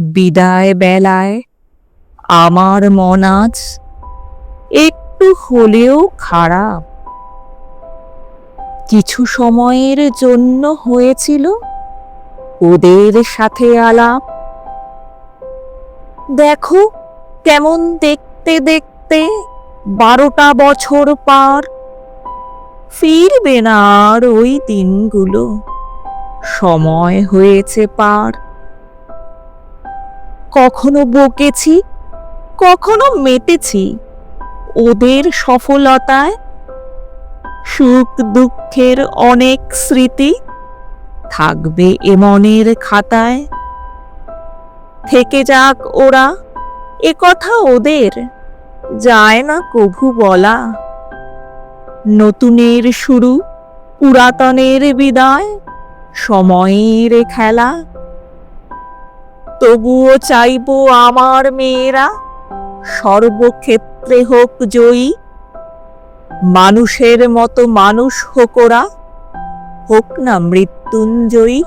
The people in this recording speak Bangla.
বিদায় বেলায় আমার মন আজ একটু হলেও খারাপ। কিছু সময়ের জন্য হয়েছিল ওদের সাথে আলাপ। দেখো কেমন দেখতে দেখতে বারোটা বছর পার ফিরবে না আর ওই দিনগুলো। সময় হয়েছে পার। কখনো বকেছি, কখনো মেতেছি ওদের সফলতায় সুখ দুঃখের অনেক স্মৃতি থাকবে এ মনের খাতায়। থেকে যাক ওরা, এ কথা ওদের, যায় না কভু বলা। নতুনের শুরু, পুরাতনের বিদায়, সময়ের খেলা। তবুও চাইব আমার মেয়েরা সর্বক্ষেত্রে হোক জয়ী। মানুষের মতো মানুষ হোক ওরা, হোক না মৃত্যুঞ্জয়ী।